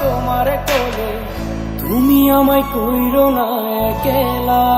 তোমার কোলে তুমি আমায় কইরো না একলা।